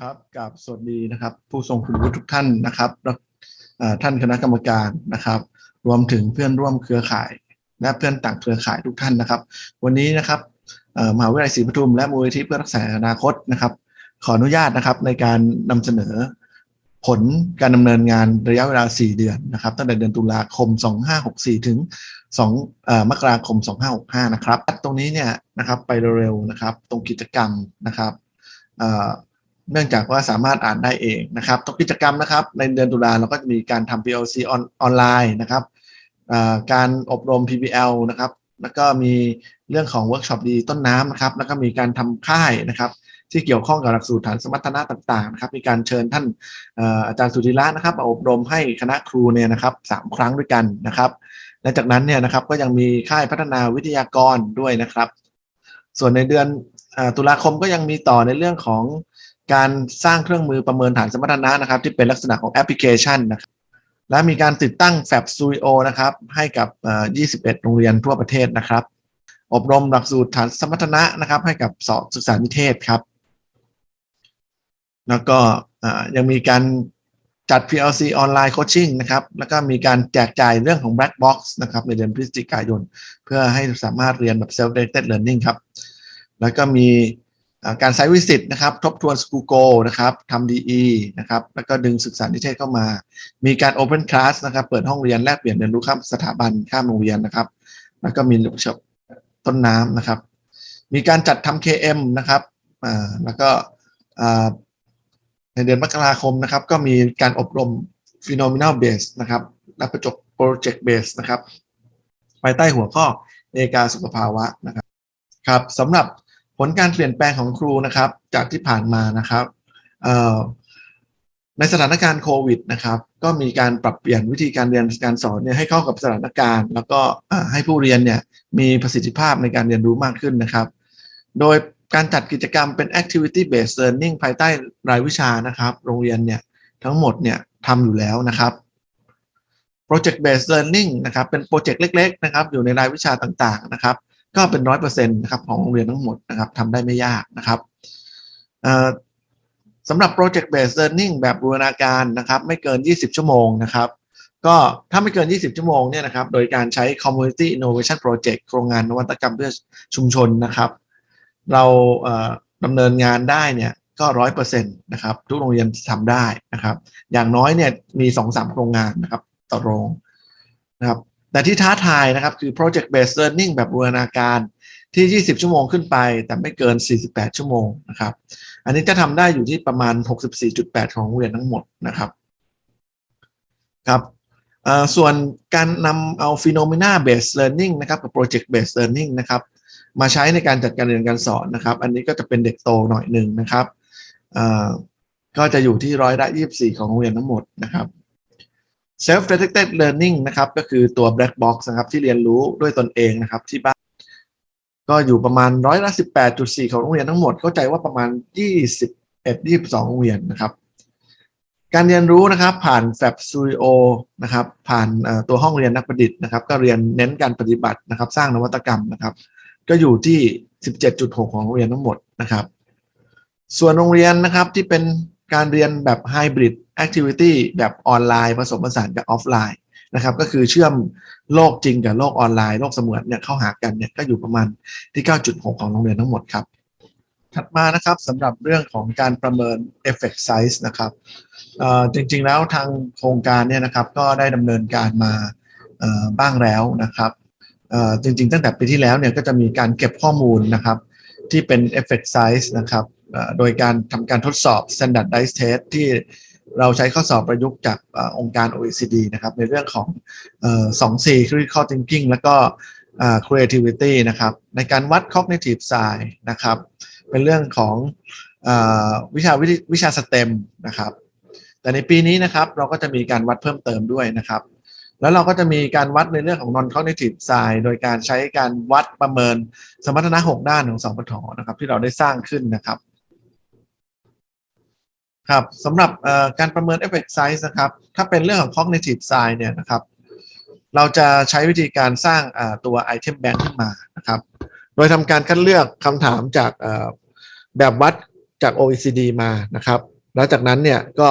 ครับกับสวัสดีนะครับ ผู้ทรงคุณวุฒิทุกท่านนะครับและท่านคณะกรรมการนะครับ รวมถึงเพื่อนร่วมเครือข่าย และเพื่อนต่างเครือข่ายทุกท่านนะครับ วันนี้นะครับมหาวิทยาลัยศรีปทุมและมูลนิธิเพื่อรักษาอนาคตนะครับ ขออนุญาตนะครับในการนำเสนอผลการดำเนินงานระยะเวลา 4 เดือนนะครับ ตั้งแต่เดือนตุลาคม 2564 ถึง2เอ่อมกราคม 2565 นะครับ ตรงนี้เนี่ยนะครับไปเร็วๆนะครับ ตรงกิจกรรมนะครับ เนื่องจากว่าสามารถอ่านได้เองนะครับทุกกิจกรรมนะครับ ในเดือนตุลาเราก็จะมีการทำ PLC ออนออนไลน์นะครับการอบรม PBL นะครับ แล้วก็มีเรื่องของเวิร์กช็อปดีต้นน้ำนะครับ แล้วก็มีการทำค่ายนะครับ ที่เกี่ยวข้องกับหลักสูตรฐานสมรรถนะต่างๆนะครับ มีการเชิญท่านอาจารย์สุธิระนะครับมาอบรมให้คณะครูเนี่ยนะครับสามครั้งด้วยกันนะครับ และจากนั้นเนี่ยนะครับก็ยังมีค่ายพัฒนาวิทยากรด้วยนะครับ ส่วนในเดือนอตุลาคมก็ยังมีต่อในเรื่องของ การสร้างเครื่องมือประเมินฐานสมรรถนะนะครับ ที่เป็นลักษณะของแอปพลิเคชันนะครับและมีการติดตั้งแฟบซูริโอนะครับให้กับ 21 โรงเรียนทั่วประเทศนะครับ อบรมหลักสูตรฐานสมรรถนะนะครับ ให้กับสอบศึกษานิเทศครับ แล้วก็ยังมีการจัด PLC ออนไลน์โคชชิ่งนะครับ แล้วก็มีการแจกจ่ายเรื่องของ Black Box นะครับ ในเดือนพฤศจิกายน เพื่อให้สามารถเรียนแบบ self directed learning ครับ แล้วก็มี การไซต์วิสิตนะครับทบทวน School Go นะครับทำ DE นะครับแล้วก็ดึงศึกษานิเทศเข้ามา มีการ Open Class นะครับเปิดห้องเรียนแลกเปลี่ยนเรียนรู้ข้ามสถาบันข้ามโรงเรียนนะครับ แล้วก็มีเวิร์กช็อปต้นน้ำนะครับ มีการจัดทำ KM นะครับแล้วก็ในเดือนมกราคมนะครับ ก็มีการอบรม Phenomenal Base นะครับและประจบ Project Base นะครับภายใต้หัวข้อเอกาสุขภาวะนะครับครับสำหรับ ผลการเปลี่ยนแปลงของครูนะครับ จากที่ผ่านมานะครับในสถานการณ์โควิดนะครับ ก็มีการปรับเปลี่ยนวิธีการเรียนการสอนเนี่ยให้เข้ากับสถานการณ์ แล้วก็ให้ผู้เรียนเนี่ยมีประสิทธิภาพในการเรียนรู้มากขึ้นนะครับ โดยการจัดกิจกรรมเป็น activity based learning ภายใต้รายวิชานะครับ โรงเรียนเนี่ยทั้งหมดเนี่ยทำอยู่แล้วนะครับ project based learning นะครับ เป็นโปรเจกต์เล็ก ๆ นะครับ อยู่ในรายวิชาต่างๆนะครับ ก็เป็นร้อยเปอร์เซ็นต์นะครับของโรงเรียนทั้งหมดนะครับทำได้ไม่ยากนะครับสำหรับ project based learning แบบบูรณาการนะครับ ไม่เกิน 20 ชั่วโมงนะครับ ก็ถ้าไม่เกิน 20 ชั่วโมงเนี่ยนะครับ โดยการใช้ community innovation project โครงงานนวัตกรรมเพื่อชุมชนนะครับ เราดำเนินงานได้เนี่ยก็ร้อยเปอร์เซ็นต์นะครับ ทุกโรงเรียนทำได้นะครับ อย่างน้อยเนี่ยมีสองสามโครงงานนะครับ ต่อโรงนะครับ แต่ที่ท้าทายนะครับคือ project based learning แบบบูรณาการที่ 20 ชั่วโมงขึ้นไป แต่ไม่เกิน 48 ชั่วโมงนะครับ อันนี้จะทำได้อยู่ที่ประมาณ 64.8 ของโรงเรียนทั้งหมดนะครับครับส่วนการนำเอา phenomena based learning นะครับกับ project based learning นะครับมาใช้ในการจัดการเรียนการสอนนะครับ อันนี้ก็จะเป็นเด็กโตหน่อยหนึ่งนะครับก็จะอยู่ที่ร้อยละ24 ของโรงเรียนทั้งหมดนะครับ self directed learning นะครับ ก็คือตัว black box นะครับ ที่เรียนรู้ด้วยตนเองนะครับ ที่บ้าน ก็อยู่ประมาณร้อยละ18.4ของโรงเรียนทั้งหมด เข้าใจว่าประมาณ21 22โรงเรียนนะครับ การเรียนรู้นะครับผ่าน Fab Studio นะครับ ผ่านตัวห้องเรียนนักประดิษฐ์นะครับ ก็เรียนเน้นการปฏิบัตินะครับ สร้างนวัตกรรมนะครับ ก็อยู่ที่17.6ของโรงเรียนทั้งหมดนะครับ ส่วนโรงเรียนนะครับที่เป็นการเรียนแบบ Hybrid Activity แบบออนไลน์ผสมผสานกับออฟไลน์นะครับก็คือเชื่อมโลกจริงกับโลกออนไลน์โลกเสมือนเนี่ยเข้าหากันเนี่ยก็อยู่ประมาณที่ 9.6 ของโรงเรียนทั้งหมดครับ ถัดมานะครับสำหรับเรื่องของการประเมิน effect size นะครับจริงๆแล้วทางโครงการเนี่ยนะครับก็ได้ดำเนินการมาบ้างแล้วนะครับจริงๆ ตั้งแต่ปีที่แล้วเนี่ยก็จะมีการเก็บข้อมูลนะครับที่เป็น effect size นะครับโดยการทำการทดสอบ standardized test ที่ เราใช้ข้อสอบประยุกต์จากอองค์การ OECD นะครับในเรื่องของเอ่อ 2C critical thinking แล้วก็ creativity นะครับในการวัด cognitive science นะครับเป็นเรื่องของอวิชาวิทยวิชาสเต็มนะครับแต่ในปีนี้นะครับเราก็จะมีการวัดเพิ่มเติมด้วยนะครับ แล้วเราก็จะมีการวัดในเรื่องของ non cognitive science โดยการใช้การวัดประเมินสมรรถนะ 6 ด้านของสองปทนะครับที่เราได้สร้างขึ้นนะครับ ครับสำหรับการประเมิน effect size นะครับ ถ้าเป็นเรื่องของ cognitive science เนี่ยนะครับ เราจะใช้วิธีการสร้างตัว item bank ขึ้นมานะครับ โดยทำการคัดเลือกคำถามจากแบบวัดจาก OECD มานะครับ แล้วจากนั้นเนี่ยก็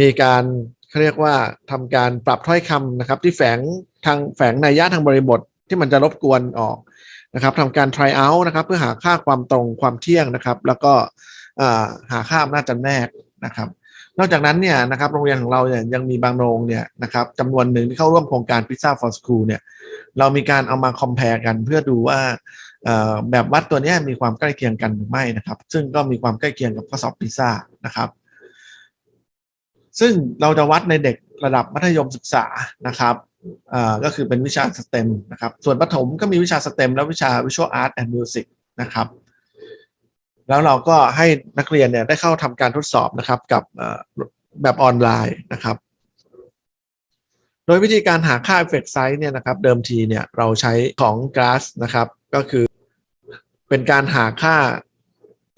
มีการเขาเรียกว่าทำการปรับถ้อยคำนะครับ ที่แฝงทางแฝงในยะทางบริบทที่มันจะรบกวนออกนะครับทำการ try out นะครับ เพื่อหาค่าความตรงความเที่ยงนะครับ แล้วก็ หาค่าอำนาจจำแนกนะครับ นอกจากนั้นเนี่ยนะครับโรงเรียนของเราเนี่ยยังมีบางโรงเนี่ยนะครับจำนวนหนึ่งที่เข้าร่วมโครงการ Pizza for School เนี่ยเรามีการเอามา compare กันเพื่อดูว่าแบบวัดตัวนี้มีความใกล้เคียงกันหรือไม่นะครับ ซึ่งก็มีความใกล้เคียงกับข้อสอบพิซซ่านะครับ ซึ่งเราจะวัดในเด็กระดับมัธยมศึกษานะครับก็คือเป็นวิชาสเต็มนะครับ ส่วนประถมก็มีวิชาสเต็มและวิชา Visual Art and Music นะครับ แล้วเราก็ให้นักเรียนเนี่ยได้เข้าทำการทดสอบนะครับกับแบบออนไลน์นะครับ โดยวิธีการหาค่า effect size เนี่ยนะครับ เดิมทีเนี่ยเราใช้ของ GRASS นะครับ ก็คือเป็นการหาค่า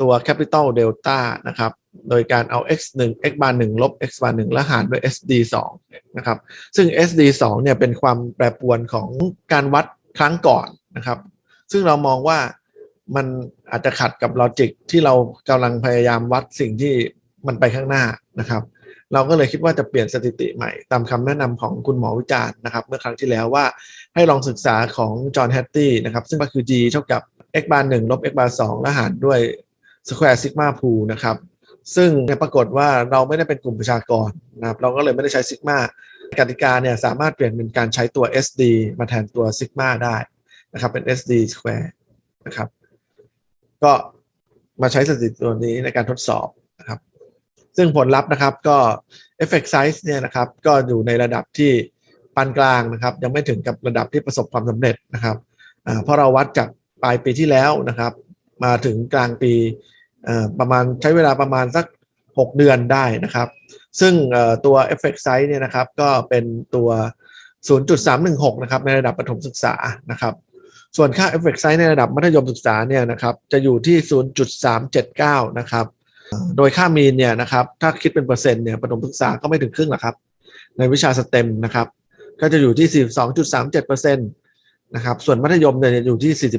ตัว capital delta นะครับ โดยการเอา x 1 x bar 1ลบ x bar 1แล้วหารด้วย sd 2นะครับ ซึ่ง sd 2เนี่ยเป็นความแปรปรวนของการวัดครั้งก่อนนะครับ ซึ่งเรามองว่า มันอาจจะขัดกับลอจิกที่เรากำลังพยายามวัดสิ่งที่มันไปข้างหน้านะครับ เราก็เลยคิดว่าจะเปลี่ยนสถิติใหม่ ตามคำแนะนำของคุณหมอวิจารณ์นะครับเมื่อครั้งที่แล้วว่าให้ลองศึกษาของจอห์นแฮตตี้นะครับซึ่งก็คือ g เท่ากับ x bar 1ลบ x bar 2แล้วหารด้วย square sigma pool นะครับซึ่งเนี่ยปรากฏว่าเราไม่ได้เป็นกลุ่มประชากรนะครับเราก็เลยไม่ได้ใช้ซิกมากติกาเนี่ยสามารถเปลี่ยนเป็นการใช้ตัว SD มาแทนตัวซิกมาได้นะครับเป็น SD square นะครับ ก็มาใช้สถิติตัวนี้ในการทดสอบนะครับ ซึ่งผลลัพธ์นะครับก็ effect size เนี่ยนะครับ ก็อยู่ในระดับที่ปานกลางนะครับ ยังไม่ถึงกับระดับที่ประสบความสำเร็จนะครับเพราะเราวัดจากปลายปีที่แล้วนะครับ มาถึงกลางปีประมาณใช้เวลาประมาณสัก 6 เดือนได้นะครับ ซึ่งตัว effect size เนี่ยนะครับ ก็เป็นตัว 0.316 นะครับ ในระดับประถมศึกษานะครับ ส่วนค่า effect size ในระดับมัธยมศึกษาเนี่ยนะครับจะอยู่ที่ 0.379 นะครับ โดยค่ามีนเนี่ยนะครับถ้าคิดเป็นเปอร์เซ็นต์เนี่ยประถมศึกษาก็ไม่ถึงครึ่งหรอกครับ ในวิชาสเต็มนะครับ ก็จะอยู่ที่ 42.37%นะครับส่วนมัธยมเนี่ยจะอยู่ที่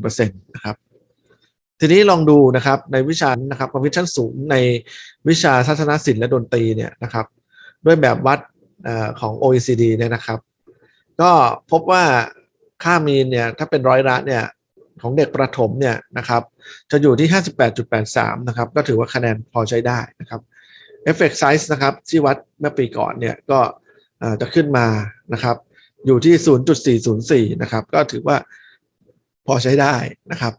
48.1%นะครับทีนี้ลองดูนะครับในวิชานะครับความคิดชั้นสูงในวิชาทัศนศิลป์และดนตรีเนี่ยนะครับด้วยแบบวัดเออของ OECD เนี่ยนะครับ ก็พบว่า ค่ามีนเนี่ยถ้าเป็นร้อยละเนี่ยของเด็กประถมเนี่ยนะครับจะอยู่ที่ 58.83 นะครับ ก็ถือว่าคะแนนพอใช้ได้นะครับ effect size นะครับที่วัดเมื่อปีก่อนเนี่ยก็จะขึ้นมานะครับ อยู่ที่ 0.404 นะครับ ก็ถือว่าพอใช้ได้นะครับ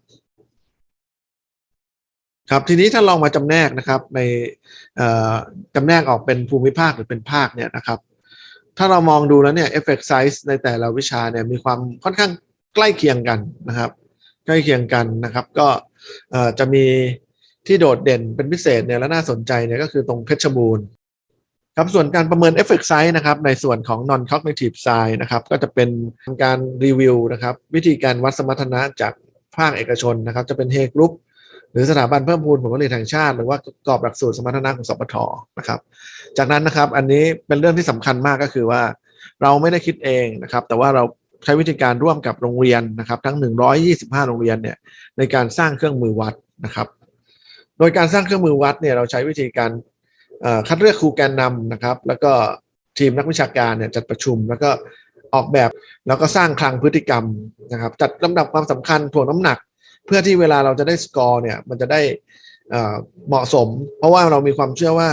ครับทีนี้ถ้าลองมาจำแนกนะครับในจำแนกออกเป็นภูมิภาคหรือเป็นภาคเนี่ยนะครับ ถ้าเรามองดูแล้วเนี่ย effect size ในแต่ละวิชาเนี่ยมีความค่อนข้างใกล้เคียงกันนะครับ ใกล้เคียงกันนะครับ ก็จะมีที่โดดเด่นเป็นพิเศษเนี่ยและน่าสนใจเนี่ยก็คือตรงเพชรบูรณ์ครับส่วนการประเมิน effect size นะครับในส่วนของ non cognitive side นะครับก็จะเป็นการรีวิวนะครับวิธีการวัดสมรรถนะจากภาคเอกชนนะครับ จะเป็นเฮกรุ๊ป หรือสถาบันเพิ่มพูนผลผลิตแห่งชาติ หรือว่ากรอบหลักสูตรสมรรถนะของสปทนะครับ จากนั้นนะครับอันนี้เป็นเรื่องที่สำคัญมากก็คือว่า เราไม่ได้คิดเองนะครับ แต่ว่าเราใช้วิธีการร่วมกับโรงเรียนนะครับ ทั้ง 125 โรงเรียนเนี่ยในการสร้างเครื่องมือวัดนะครับ โดยการสร้างเครื่องมือวัดเนี่ยเราใช้วิธีการคัดเลือกครูแกนนำนะครับ แล้วก็ทีมนักวิชาการเนี่ยจัดประชุมแล้วก็ออกแบบแล้วก็สร้างคลังพฤติกรรมนะครับ จัดลำดับความสำคัญถ่วงน้ำหนัก พื่อที่เวลาเราจะได้สกอร์เนี่ยมันจะได้เหมาะสม เพราะว่าเรามีความเชื่อว่า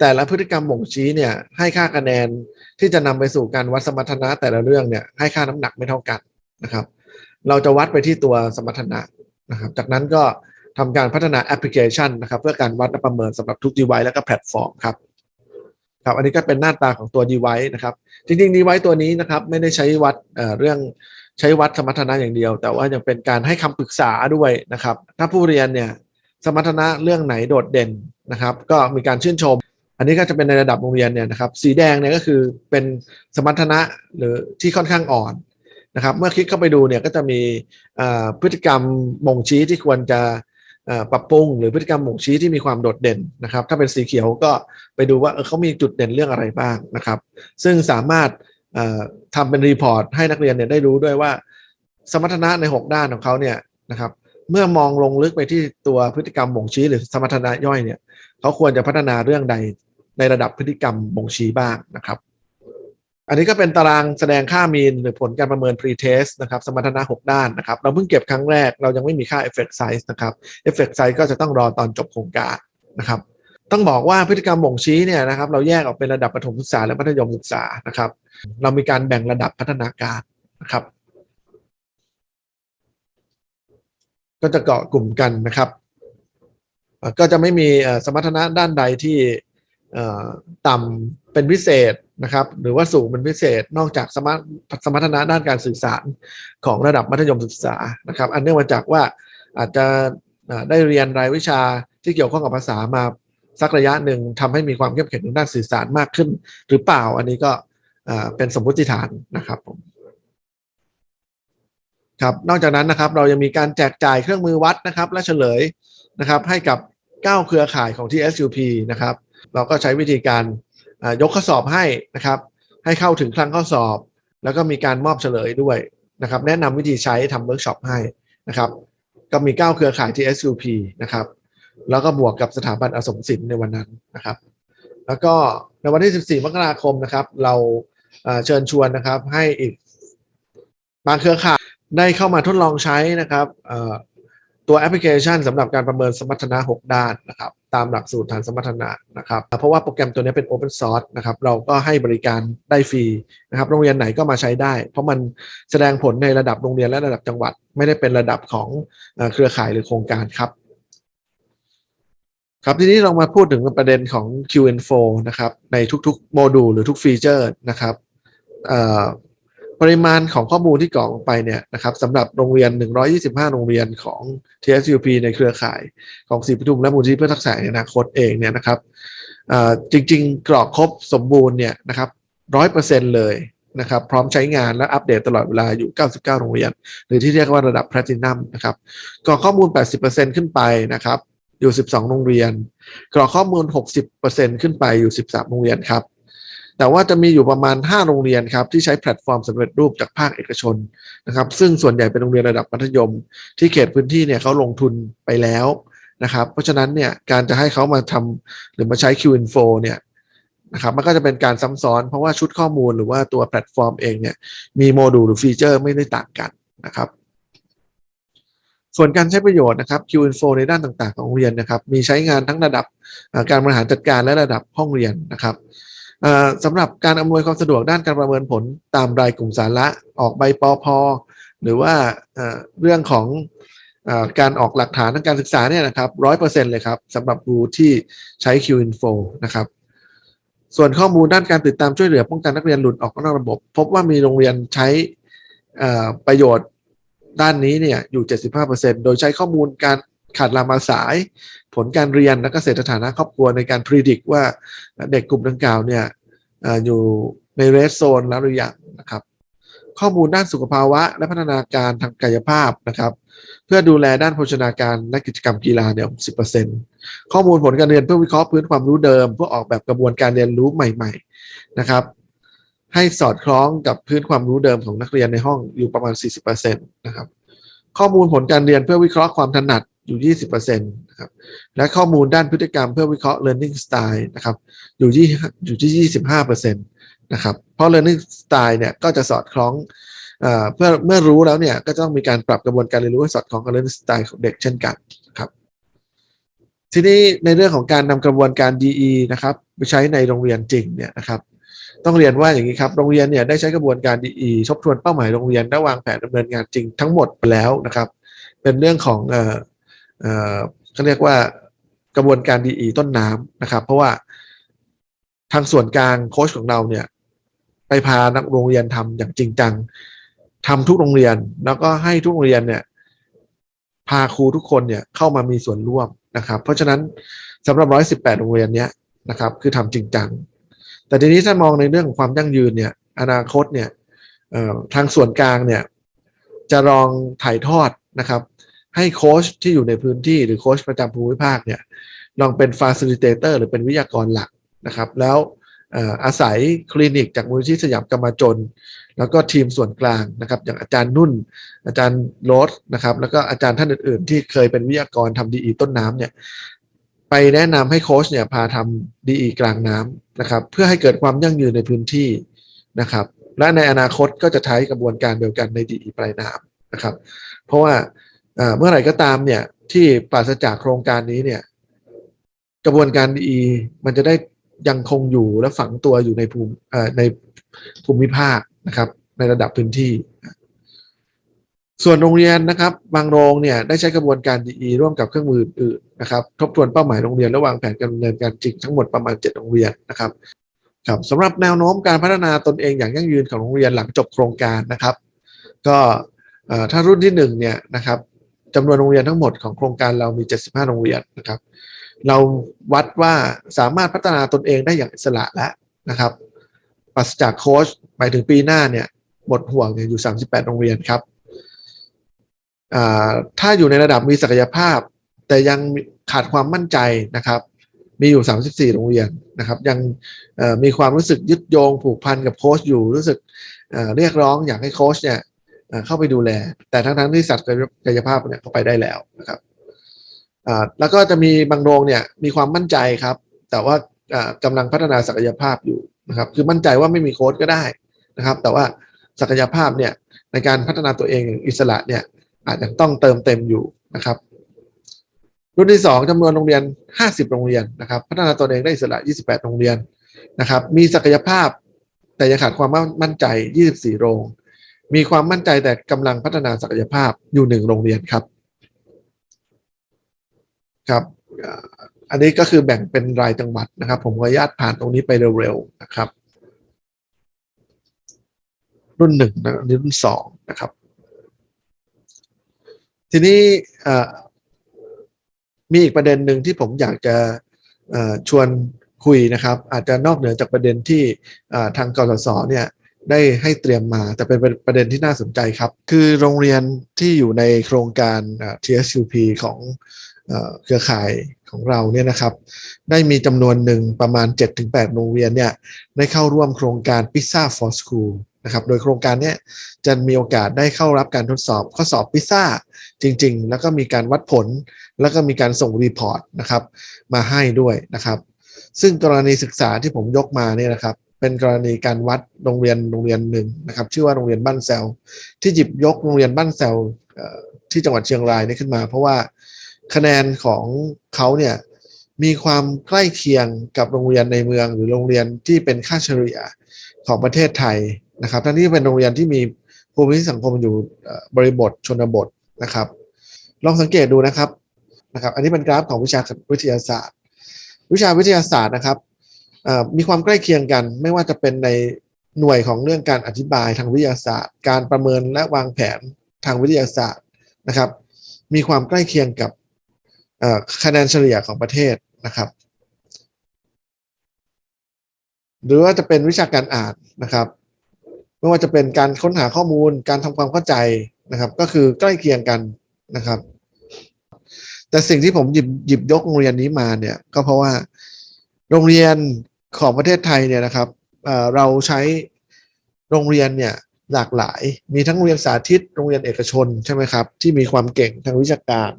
แต่ละพฤติกรรมบ่งชี้เนี่ยให้ค่าคะแนนที่จะนำไปสู่การวัดสมรรถนะแต่ละเรื่องเนี่ยให้ค่าน้ำหนักไม่เท่ากันนะครับ เราจะวัดไปที่ตัวสมรรถนะนะครับ จากนั้นก็ทำการพัฒนาแอปพลิเคชันนะครับ เพื่อการวัดและประเมินสำหรับทุก device และก็แพลตฟอร์มครับครับอันนี้ก็เป็นหน้าตาของตัว device นะครับ จริงๆ device ตัวนี้นะครับไม่ได้ใช้วัดเเรื่อง ใช้วัดสมรรถนะอย่างเดียว แต่ว่ายังเป็นการให้คำปรึกษาด้วยนะครับ ถ้าผู้เรียนเนี่ยสมรรถนะเรื่องไหนโดดเด่นนะครับ ก็มีการชื่นชม อันนี้ก็จะเป็นในระดับโรงเรียนเนี่ยนะครับ สีแดงเนี่ยก็คือเป็นสมรรถนะหรือที่ค่อนข้างอ่อนนะครับ เมื่อคลิกเข้าไปดูเนี่ยก็จะมีพฤติกรรมบ่งชี้ที่ควรจะปรับปรุงหรือพฤติกรรมบ่งชี้ที่มีความโดดเด่นนะครับ ถ้าเป็นสีเขียวก็ไปดูว่าเออเขามีจุดเด่นเรื่องอะไรบ้างนะครับ ซึ่งสามารถ ทำเป็นรีพอร์ตให้นักเรียนเนี่ยได้รู้ด้วยว่า สมรรถนะใน 6 ด้านของเขาเนี่ยนะครับเมื่อมองลงลึกไปที่ตัวพฤติกรรมบ่งชี้หรือสมรรถนะย่อยเนี่ยเขาควรจะพัฒนาเรื่องใดในระดับพฤติกรรมบ่งชี้บ้างนะครับ อันนี้ก็เป็นตารางแสดงค่ามีนหรือผลการประเมิน pre-test นะครับ สมรรถนะ 6 ด้านนะครับ เราเพิ่งเก็บครั้งแรกเรายังไม่มีค่า effect size นะครับ effect size ก็จะต้องรอตอนจบโครงการนะครับ ต้องบอกว่าพฤติกรรมบ่งชี้เนี่ยนะครับเราแยกออกเป็นระดับประถมศึกษาและมัธยมศึกษานะครับ เรามีการแบ่งระดับพัฒนาการนะครับ ก็จะเกาะกลุ่มกันนะครับ ก็จะไม่มีสมรรถนะด้านใดที่ต่ำเป็นพิเศษนะครับ หรือว่าสูงเป็นพิเศษนอกจากสมรรถสมรรถนะด้านการสื่อสารของระดับมัธยมศึกษานะครับ อันเนื่องมาจากว่าอาจจะได้เรียนรายวิชาที่เกี่ยวข้องกับภาษามา สักระยะหนึ่งทำให้มีความเข้มแข็งทางด้านสื่อสารมากขึ้น หรือเปล่าอันนี้ก็เป็นสมมติฐานนะครับผมครับนอกจากนั้นนะครับเรายังมีการแจกจ่ายเครื่องมือวัดนะครับ และเฉลยนะครับ ให้กับ 9 เครือข่ายของ TSUP นะครับ เราก็ใช้วิธีการยกข้อสอบให้นะครับ ให้เข้าถึงคลังข้อสอบ แล้วก็มีการมอบเฉลยด้วยนะครับ แนะนำวิธีใช้ทำเวิร์กช็อปให้นะครับ ก็มี 9 เครือข่าย TSUP นะครับ แล้วก็บวกกับสถาบันอสมศิลป์ในวันนั้นนะครับ แล้วก็ในวันที่ 14 มกราคมนะครับ เราเชิญชวนนะครับให้อีกบางเครือข่ายได้เข้ามาทดลองใช้นะครับตัวแอปพลิเคชันสำหรับการประเมินสมรรถนะ 6 ด้านนะครับ ตามหลักสูตรฐานสมรรถนะนะครับ เพราะว่าโปรแกรมตัวนี้เป็น Open Source นะครับ เราก็ให้บริการได้ฟรีนะครับ โรงเรียนไหนก็มาใช้ได้ เพราะมันแสดงผลในระดับโรงเรียนและระดับจังหวัด ไม่ได้เป็นระดับของเครือข่ายหรือโครงการครับ ครับทีนี้เรามาพูดถึงประเด็นของ Q&A นะครับในทุกๆ โมดูลหรือทุกฟีเจอร์นะครับปริมาณของข้อมูลที่กรอกลงไปเนี่ยนะครับสำหรับโรงเรียน 125 โรงเรียนของ TSUP ในเครือข่ายของศรีปทุมและมูลที่เพื่อทักษะในอนาคตเองเนี่ยนะครับจริงๆ กรอกครบสมบูรณ์เนี่ยนะครับร้อยเปอร์เซ็นต์เลยนะครับพร้อมใช้งานและอัปเดตตลอดเวลาอยู่ 99 โรงเรียน หรือที่เรียกว่าระดับแพลตินัมนะครับกรอกข้อมูล 80%ขึ้นไปนะครับ อยู่ 12 โรงเรียน กรอกข้อมูล 60%ขึ้นไปอยู่ 13 โรงเรียนครับ แต่ว่าจะมีอยู่ประมาณ 5 โรงเรียนครับที่ใช้แพลตฟอร์มสำเร็จรูปจากภาคเอกชนนะครับ ซึ่งส่วนใหญ่เป็นโรงเรียนระดับมัธยม ที่เขตพื้นที่เนี่ยเขาลงทุนไปแล้วนะครับ เพราะฉะนั้นเนี่ยการจะให้เขามาทำหรือมาใช้ Q-Info เนี่ยนะครับมันก็จะเป็นการซ้ำซ้อนเพราะว่าชุดข้อมูลหรือว่าตัวแพลตฟอร์มเองเนี่ยมีโมดูลหรือฟีเจอร์ไม่ได้ต่างกันนะครับ ส่วนการใช้ประโยชน์นะครับ Q-Info ในด้านต่าง ๆ ของโรงเรียนนะครับ มีใช้งานทั้งระดับการบริหารจัดการและระดับห้องเรียนนะครับสำหรับการอำนวยความสะดวกด้านการประเมินผลตามรายกลุ่มสาระออกใบปอพหรือว่าเรื่องของอการออกหลักฐานทางการศึกษาเนี่ยนะครับร้อยเปอร์เซ็นเลยครับสำหรับครูที่ใช้ Q-Info นะครับส่วนข้อมูลด้านการติดตามช่วยเหลือป้องกันนักเรียนหลุดออกนอกระบบ พบว่ามีโรงเรียนใช้ประโยชน์ ด้านนี้เนี่ยอยู่ 75%โดยใช้ข้อมูลการขาดลามาสาย ผลการเรียนและก็เศรษฐฐานะครอบครัวในการพิจิตรว่าเด็กกลุ่มดังกล่าวเนี่ยเอ่ออยู่ในเรสโซนแล้วหรือยังนะครับ ข้อมูลด้านสุขภาวะ และพัฒนาการทางกายภาพนะครับ เพื่อดูแลด้านโภชนาการและกิจกรรมกีฬาเนี่ย 60%ข้อมูลผลการเรียนเพื่อวิเคราะห์พื้นความรู้เดิม เพื่อออกแบบกระบวนการเรียนรู้ใหม่ ๆ นะครับ ให้สอดคล้องกับพื้นความรู้เดิมของนักเรียนในห้องอยู่ประมาณ 40%นะครับ ข้อมูลผลการเรียนเพื่อวิเคราะห์ความถนัดอยู่ 20%นะครับ และข้อมูลด้านพฤติกรรมเพื่อวิเคราะห์ learning style นะครับ อยู่ที่อยู่ที่ 25%นะครับ เพราะ learning style เนี่ยก็จะสอดคล้องเอ่อเพื่อเมื่อรู้แล้วเนี่ยก็จะต้องมีการปรับกระบวนการเรียนรู้ให้สอดคล้องกับ learning style ของเด็กเช่นกันครับทีนี้ในเรื่องของการนำกระบวนการ DE นะครับไปใช้ในโรงเรียนจริงเนี่ยนะครับ ต้องเรียนว่าอย่างนี้ครับ โรงเรียนเนี่ยได้ใช้กระบวนการ DE ทบทวนเป้าหมายโรงเรียนและวางแผนดำเนินงานจริงทั้งหมดไปแล้วนะครับ เป็นเรื่องของเอ่อเอ่อเขาเรียกว่ากระบวนการ DE ต้นน้ำนะครับ เพราะว่าทางส่วนกลางโค้ชของเราเนี่ย ไปพานักโรงเรียนทำอย่างจริงจังทำทุกโรงเรียนแล้วก็ให้ทุกโรงเรียนเนี่ย พาครูทุกคนเนี่ยเข้ามามีส่วนร่วมนะครับ เพราะฉะนั้นสำหรับ 118 โรงเรียนเนี้ยนะครับ คือทำจริงจัง แต่ทีนี้ถ้ามองในเรื่องของความยั่งยืนเนี่ย อนาคตเนี่ยทางส่วนกลางเนี่ยจะลองถ่ายทอดนะครับ ให้โค้ชที่อยู่ในพื้นที่หรือโค้ชประจำภูมิภาคเนี่ยลองเป็นฟาซิลิเตเตอร์หรือเป็นวิทยากรหลักนะครับ แล้วอาศัยคลินิกจากมูลที่สยามกรรมจน แล้วก็ทีมส่วนกลางนะครับ อย่างอาจารย์นุ่น อาจารย์โรสนะครับ แล้วก็อาจารย์ท่านอื่นๆ ที่เคยเป็นวิทยากรทำดีต้นน้ำเนี่ย ไปแนะนำให้โค้ชเนี่ยพาทำดีกลางน้ำนะครับ เพื่อให้เกิดความยั่งยืนในพื้นที่นะครับ และในอนาคตก็จะใช้กระบวนการเดียวกันในดีปลายน้ำนะครับ เพราะว่าเมื่อไหร่ก็ตามเนี่ยที่ปราศจากโครงการนี้เนี่ยกระบวนการดีมันจะได้ยังคงอยู่และฝังตัวอยู่ในภูมิในภูมิภาคนะครับ ในระดับพื้นที่ ส่วนโรงเรียนนะครับ บางโรงเนี่ยได้ใช้กระบวนการดีร่วมกับเครื่องมืออื่นๆนะครับ ทบทวนเป้าหมายโรงเรียนและวางแผนการดำเนินการจริงทั้งหมดประมาณ 7 โรงเรียนนะครับครับสำหรับแนวโน้มการพัฒนาตนเองอย่างยั่งยืนของโรงเรียนหลังจบโครงการนะครับ ก็ถ้ารุ่นที่หนึ่งเนี่ยนะครับจำนวนโรงเรียนทั้งหมดของโครงการเรามี 75 โรงเรียนนะครับ เราวัดว่าสามารถพัฒนาตนเองได้อย่างอิสระแล้วนะครับปราศจากโค้ชไปถึงปีหน้าเนี่ยหมดห่วงอยู่ 38 โรงเรียนครับ ถ้าอยู่ในระดับมีศักยภาพ แต่ยังขาดความมั่นใจนะครับ มีอยู่ 34 โรงเรียนนะครับ ยังมีความรู้สึกยึดโยงผูกพันกับโค้ชอยู่รู้สึกเรียกร้องอยากให้โค้ชเนี่ยเข้าไปดูแล แต่ทั้งๆที่สัตว์กายภาพเนี่ยเข้าไปได้แล้วนะครับแล้วก็จะมีบางโรงเนี่ยมีความมั่นใจครับ แต่ว่าอ่ากำลังพัฒนาศักยภาพอยู่นะครับคือมั่นใจว่าไม่มีโค้ดก็ได้นะครับ แต่ว่าศักยภาพเนี่ยในการพัฒนาตัวเองอิสระเนี่ย อาจจะต้องเติมเต็มอยู่นะครับ รุ่นที่สองจำนวนโรงเรียน 50 โรงเรียนนะครับ พัฒนาตัวเองได้อิสระ 28 โรงเรียนนะครับ มีศักยภาพแต่ยังขาดความมั่นใจ 24 โรง มีความมั่นใจแต่กำลังพัฒนาศักยภาพอยู่หนึ่งโรงเรียนครับครับอันนี้ก็คือแบ่งเป็นรายจังหวัดนะครับ ผมขออนุญาตผ่านตรงนี้ไปเร็วๆนะครับ รุ่นหนึ่งนะอันนี้รุ่นสองนะครับ ทีนี้มีอีกประเด็นหนึ่งที่ผมอยากจะชวนคุยนะครับ อาจจะนอกเหนือจากประเด็นที่ทางกสศเนี่ยได้ให้เตรียมมาแต่เป็นประเด็นที่น่าสนใจครับ คือโรงเรียนที่อยู่ในโครงการ TSUP ของเอ่อเครือข่ายของเราเนี่ยนะครับ ได้มีจำนวนหนึ่งประมาณ 7-8 โรงเรียนเนี่ยได้เข้าร่วมโครงการ Pizza for School นะครับ โดยโครงการนี้จะมีโอกาสได้เข้ารับการทดสอบข้อสอบพิซซ่าจริง ๆ แล้วก็มีการวัดผล แล้วก็มีการส่งรีพอร์ตนะครับ มาให้ด้วยนะครับ ซึ่งกรณีศึกษาที่ผมยกมาเนี่ยนะครับ เป็นกรณีการวัดโรงเรียนโรงเรียนหนึ่งนะครับ ชื่อว่าโรงเรียนบ้านแซวที่หยิบยกโรงเรียนบ้านแซวที่จังหวัดเชียงรายนี่ขึ้นมา เพราะว่าคะแนนของเขาเนี่ยมีความใกล้เคียงกับโรงเรียนในเมืองหรือโรงเรียนที่เป็นค่าเฉลี่ยของประเทศไทย นะครับทั้งที่เป็นโรงเรียนที่มีภูมิสังคมอยู่บริบทชนบทนะครับ ลองสังเกตดูนะครับนะครับ อันนี้เป็นกราฟของวิชาวิทยาศาสตร์ วิชาวิทยาศาสตร์นะครับมีความใกล้เคียงกัน ไม่ว่าจะเป็นในหน่วยของเรื่องการอธิบายทางวิทยาศาสตร์ การประเมินและวางแผนทางวิทยาศาสตร์นะครับ มีความใกล้เคียงกับคะแนนเฉลี่ยของประเทศนะครับ หรือว่าจะเป็นวิชาการอ่านนะครับ ไม่ว่าจะเป็นการค้นหาข้อมูลการทำความเข้าใจนะครับ ก็คือใกล้เคียงกันนะครับ แต่สิ่งที่ผมหยิบหยิบยกโรงเรียนนี้มาเนี่ยก็เพราะว่าโรงเรียนของประเทศไทยเนี่ยนะครับเเราใช้โรงเรียนเนี่ยหลากหลาย มีทั้งโรงเรียนสาธิตโรงเรียนเอกชนใช่ไหมครับ ที่มีความเก่งทางวิชาการ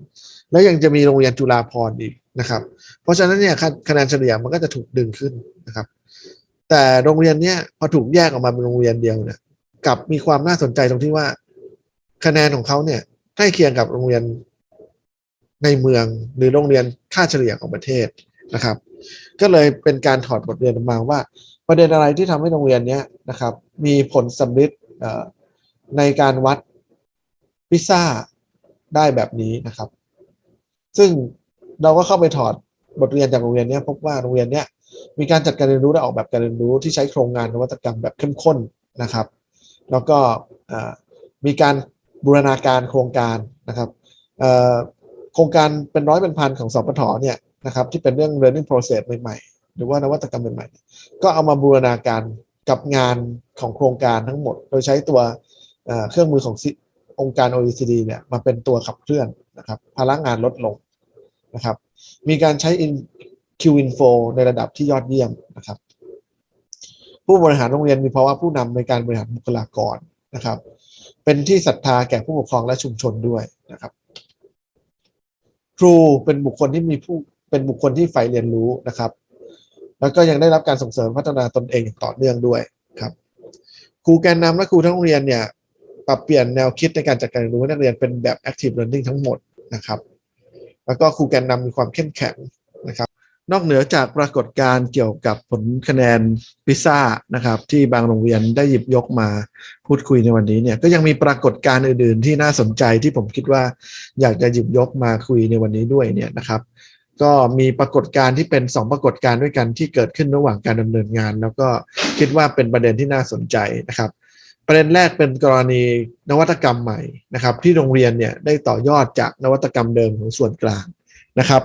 แล้วยังจะมีโรงเรียนจุฬาภรณ์อีกนะครับ เพราะฉะนั้นเนี่ยคะแนนเฉลี่ยมันก็จะถูกดึงขึ้นนะครับ แต่โรงเรียนเนี่ยพอถูกแยกออกมาเป็นโรงเรียนเดียวเนี่ยกลับมีความน่าสนใจตรงที่ว่า คะแนนของเขาเนี่ยใกล้เคียงกับโรงเรียนในเมืองหรือโรงเรียนค่าเฉลี่ยของประเทศนะครับ ก็เลยเป็นการถอดบทเรียนออกมาว่า ประเด็นอะไรที่ทำให้โรงเรียนเนี้ยนะครับ มีผลสำลิดในการวัดพิซซ่าได้แบบนี้นะครับ ซึ่งเราก็เข้าไปถอดบทเรียนจากโรงเรียนเนี้ยพบว่าโรงเรียนเนี้ย มีการจัดการเรียนรู้และออกแบบการเรียนรู้ที่ใช้โครงงานนวัตกรรมแบบเข้มข้นนะครับ แล้วก็มีการบูรณาการโครงการนะครับโครงการเป็นร้อยเป็นพันของสปทเนี่ยนะครับที่เป็นเรื่อง learning process ใหม่ๆ หรือว่านวัตกรรมใหม่ๆ ก็เอามาบูรณาการกับงานของโครงการทั้งหมด โดยใช้ตัวเครื่องมือขององค์การ OECD เนี่ยมาเป็นตัวขับเคลื่อนนะครับภาระงานลดลงนะครับมีการใช้ Q Info ในระดับที่ยอดเยี่ยมนะครับ ผู้บริหารโรงเรียนมีภาวะผู้นำในการบริหารบุคลากรนะครับ เป็นที่ศรัทธาแก่ผู้ปกครองและชุมชนด้วยนะครับ ครูเป็นบุคคลที่มีผู้เป็นบุคคลที่ใฝ่เรียนรู้นะครับ แล้วก็ยังได้รับการส่งเสริมพัฒนาตนเองอย่างต่อเนื่องด้วยครับ ครูแกนนำและครูทั้งโรงเรียนเนี่ยปรับเปลี่ยนแนวคิดในการจัดการเรียนรู้นักเรียนเป็นแบบ active learning ทั้งหมดนะครับ แล้วก็ครูแกนนำมีความเข้มแข็ง นอกเหนือจากปรากฏการณ์เกี่ยวกับผลคะแนนพิซซ่านะครับ ที่บางโรงเรียนได้หยิบยกมาพูดคุยในวันนี้เนี่ยก็ยังมีปรากฏการณ์อื่น ๆ ที่น่าสนใจที่ผมคิดว่าอยากจะหยิบยกมาคุยในวันนี้ด้วยเนี่ยนะครับ ก็มีปรากฏการณ์ที่เป็น 2 ปรากฏการณ์ด้วยกันที่เกิดขึ้นระหว่างการดำเนินงาน แล้วก็คิดว่าเป็นประเด็นที่น่าสนใจนะครับ ประเด็นแรกเป็นกรณีนวัตกรรมใหม่นะครับ ที่โรงเรียนเนี่ยได้ต่อยอดจากนวัตกรรมเดิมของส่วนกลางนะครับ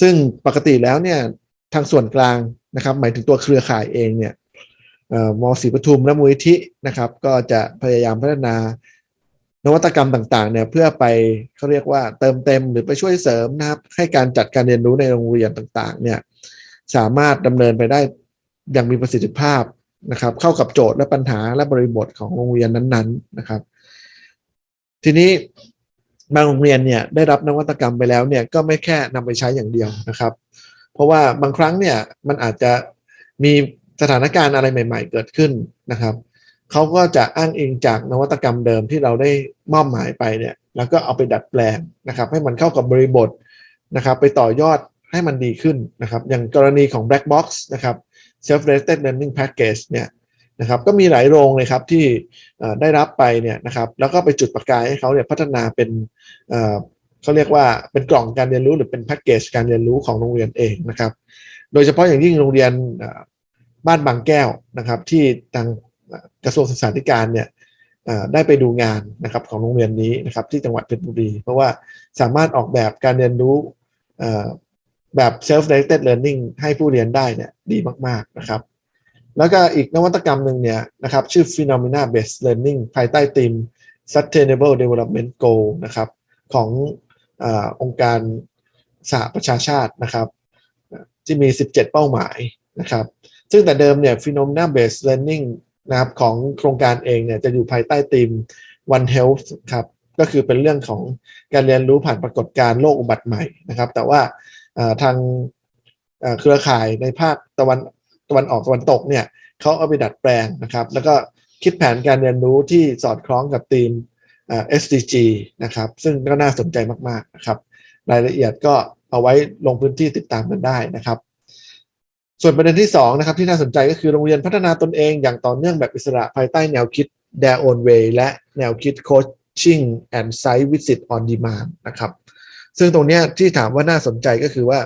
ซึ่งปกติแล้วเนี่ยทางส่วนกลางนะครับ หมายถึงตัวเครือข่ายเองเนี่ยเอ่อมศรีปทุมและมูลนิธินะครับ ก็จะพยายามพัฒนานวัตกรรมต่างๆเนี่ยเพื่อไปเขาเรียกว่าเติมเต็มหรือไปช่วยเสริมนะครับ ให้การจัดการเรียนรู้ในโรงเรียนต่างๆ เนี่ยสามารถดำเนินไปได้อย่างมีประสิทธิภาพนะครับ เข้ากับโจทย์และปัญหาและบริบทของโรงเรียนนั้นๆนะครับ ทีนี้ บางโรงเรียนเนี่ยได้รับนวัตกรรมไปแล้วเนี่ยก็ไม่แค่นำไปใช้อย่างเดียวนะครับ เพราะว่าบางครั้งเนี่ยมันอาจจะมีสถานการณ์อะไรใหม่ ๆ เกิดขึ้นนะครับเขาก็จะอ้างอิงจากนวัตกรรมเดิมที่เราได้มอบหมายไปเนี่ยแล้วก็เอาไปดัดแปลงนะครับ ให้มันเข้ากับบริบทนะครับ ไปต่อยอดให้มันดีขึ้นนะครับ อย่างกรณีของ Black Box นะครับ Self Directed Learning Package เนี่ย นะครับก็มีหลายโรงเลยครับที่ได้รับไปเนี่ยนะครับแล้วก็ไปจุดประกายให้เขาเนี่ยพัฒนาเป็นเขาเรียกว่าเป็นกล่องการเรียนรู้หรือเป็นแพ็กเกจการเรียนรู้ของโรงเรียนเองนะครับโดยเฉพาะอย่างยิ่งโรงเรียนบ้านบางแก้วนะครับที่ทางกระทรวงศึกษาธิการเนี่ยได้ไปดูงานนะครับของโรงเรียนนี้นะครับที่จังหวัดเพชรบุรี เพราะว่าสามารถออกแบบการเรียนรู้แบบ self directed learning ให้ผู้เรียนได้เนี่ยดีมาก ๆ นะครับ แล้วก็อีกนวัตกรรมหนึ่งเนี่ยนะครับชื่อ phenomena based learning ภายใต้ธีม sustainable development goal นะครับของอองค์การสหประชาชาตินะครับ ที่มี 17 เป้าหมายนะครับ ซึ่งแต่เดิมเนี่ย phenomena based learning นะครับของโครงการเองเนี่ยจะอยู่ภายใต้ธีม one health ครับก็คือเป็นเรื่องของการเรียนรู้ผ่านปรากฏการณ์โรคอุบัติใหม่นะครับ แต่ว่าทางเครือข่ายในภาคตะวัน ตะวันออกตะวันตกเนี่ยเขาเอาไปดัดแปลงนะครับ แล้วก็คิดแผนการเรียนรู้ที่สอดคล้องกับธีมอ่า SDG นะครับ ซึ่งก็น่าสนใจมากๆนะครับ รายละเอียดก็เอาไว้ลงพื้นที่ติดตามกันได้นะครับ ส่วนประเด็นที่2นะครับที่น่าสนใจก็คือโรงเรียนพัฒนาตนเองอย่างต่อเนื่องแบบอิสระภายใต้แนวคิด their own way และแนวคิด coaching and site visit on demand นะครับ ซึ่งตรงนี้ที่ถามว่าน่าสนใจก็คือว่า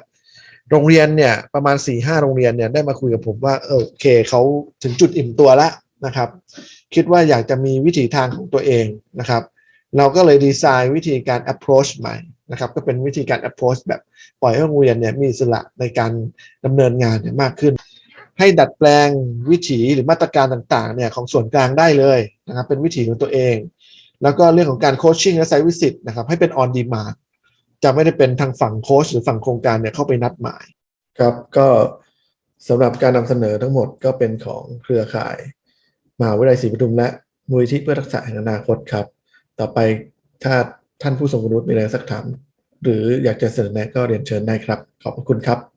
โรงเรียนเนี่ยประมาณ4-5โรงเรียนเนี่ยได้มาคุยกับผมว่าเออโอเคเขาถึงจุดอิ่มตัวแล้วนะครับ คิดว่าอยากจะมีวิถีทางของตัวเองนะครับ เราก็เลยดีไซน์วิธีการ approach ใหม่นะครับ ก็เป็นวิธีการ approach แบบปล่อยให้โรงเรียนเนี่ยมีอิสระในการดำเนินงานเนี่ยมากขึ้น ให้ดัดแปลงวิถีหรือมาตรการต่างๆเนี่ยของส่วนกลางได้เลยนะครับเป็นวิถีของตัวเอง แล้วก็เรื่องของการโคชชิ่งและไซต์วิสิตนะครับให้เป็น on demand จะไม่ได้เป็นทางฝั่งโค้ชหรือฝั่งโครงการเนี่ยเข้าไปนัดหมาย ครับก็สำหรับการนำเสนอทั้งหมดก็เป็นของเครือข่ายมหาวิทยาลัยศรีปทุมและมูลนิธิเพื่อทักษะแห่งอนาคตครับ ต่อไปถ้าท่านผู้ทรงคุณวุฒิมีอะไรสักถาม หรืออยากจะเสนอแนะก็เรียนเชิญได้ครับ ขอบคุณครับ